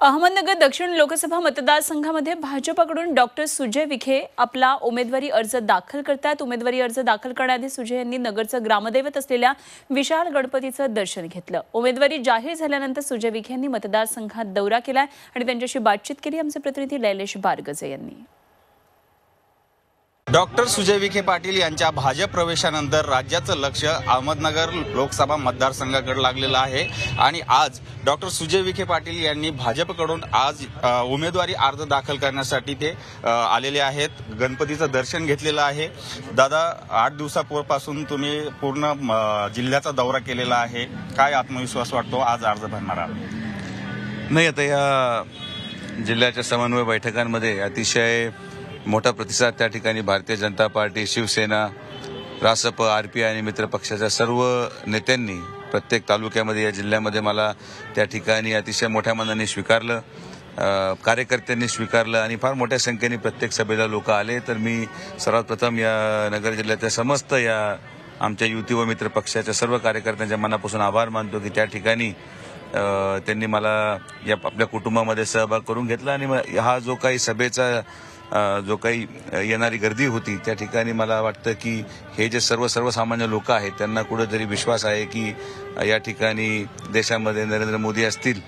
अहमदनगर दक्षिण लोकसभा मतदारसंघामध्ये भाजपकडून डॉक्टर सुजय विखे आपला उमेदवारी अर्ज दाखल करतात उमेदवारी अर्ज दाखल करण्याआधी सुजय यांनी नगरचं ग्रामदैवत असलेल्या विशाल गणपतीचं दर्शन घेतलं. उमेदवारी जाहीर झाल्यानंतर सुजय विखे यांनी मतदारसंघात दौरा केलाय आणि त्यांच्याशी बातचीत केली. आमचे प्रतिनिधी लैलेश बारगजे यांनी. डॉक्टर सुजय विखे पाटील यांच्या भाजप प्रवेशानंतर राज्याचं लक्ष अहमदनगर लोकसभा मतदारसंघाकडे लागलेलं आहे. आणि आज डॉक्टर सुजय विखे पाटील यांनी भाजपकडून आज उमेदवारी अर्ज दाखल करण्यासाठी ते आलेले आहेत. गणपतीचं दर्शन घेतलेलं आहे. दादा आठ दिवसापूर्वीपासून तुम्ही पूर्ण म, जिल्ह्याचा दौरा केलेला आहे. काय आत्मविश्वास वाटतो आज अर्ज भरणार? आहात नाही आता या जिल्ह्याच्या समन्वय बैठकांमध्ये अतिशय मोठा प्रतिसाद त्या ठिकाणी भारतीय जनता पार्टी शिवसेना रासप आरपीआय आणि मित्र पक्षाच्या सर्व नेत्यांनी प्रत्येक तालुक्यामध्ये या जिल्ह्यामध्ये मला त्या ठिकाणी अतिशय मोठ्या मनाने स्वीकारलं कार्यकर्त्यांनी स्वीकारलं आणि फार मोठ्या संख्येने प्रत्येक सभेला लोक आले. तर मी सर्वात प्रथम या नगर जिल्ह्यातल्या समस्त या आमच्या युती व मित्र पक्षाच्या सर्व कार्यकर्त्यांच्या मनापासून आभार मानतो की त्या ठिकाणी त्यांनी मला या आपल्या कुटुंबामध्ये सहभाग करून घेतला आणि मग हा जो काही सभेचा जो काही येणारी गर्दी होती त्या ठिकाणी मला वाटतं की हे जे सर्व सर्वसामान्य लोक आहेत त्यांना कुठेतरी विश्वास आहे की या ठिकाणी देशामध्ये नरेंद्र मोदी असतील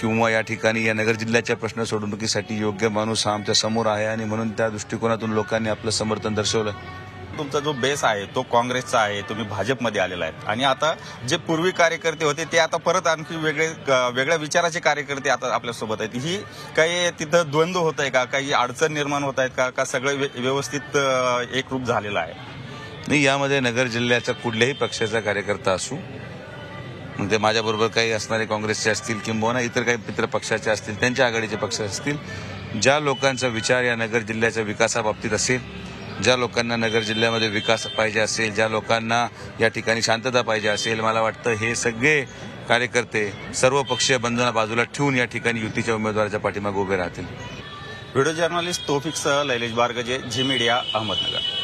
किंवा या ठिकाणी या नगर जिल्ह्याच्या प्रश्न सोडवणुकीसाठी योग्य माणूस हा आमच्यासमोर आहे आणि म्हणून त्या दृष्टिकोनातून लोकांनी आपलं समर्थन दर्शवलं. तुमचा जो बेस आहे तो काँग्रेसचा आहे तुम्ही भाजपमध्ये आलेला आहे. आणि आता जे पूर्वी कार्यकर्ते होते ते आता परत आणखी वेगळे वेगळ्या विचाराचे कार्यकर्ते आता आपल्यासोबत आहेत. ही काही तिथं द्वंद्व होत आहे का? काही अडचण निर्माण होत आहेत का? का सगळं व्य- व्यवस्थित एकरूप झालेलं आहे? नाही यामध्ये नगर जिल्ह्याचा कुठल्याही पक्षाचा कार्यकर्ता असू म्हणजे माझ्याबरोबर काही असणारे काँग्रेसचे असतील किंबहुना इतर काही मित्र पक्षाचे असतील त्यांच्या आघाडीचे पक्ष असतील ज्या लोकांचा विचार या नगर जिल्ह्याच्या विकासाबाबतीत असेल ज्या लोकांना नगर जिल्ह्यामध्ये विकास पाहिजे असेल ज्या लोकांना या ठिकाणी शांतता पाहिजे असेल मला वाटतं हे सगळे कार्यकर्ते सर्व पक्षीय बंधना बाजूला ठेवून या ठिकाणी युतीच्या उमेदवाराच्या पाठीमागे उभे राहतील. व्हिडिओ जर्नलिस्ट तोफिक सह लैलेश बारगजे झी मीडिया अहमदनगर.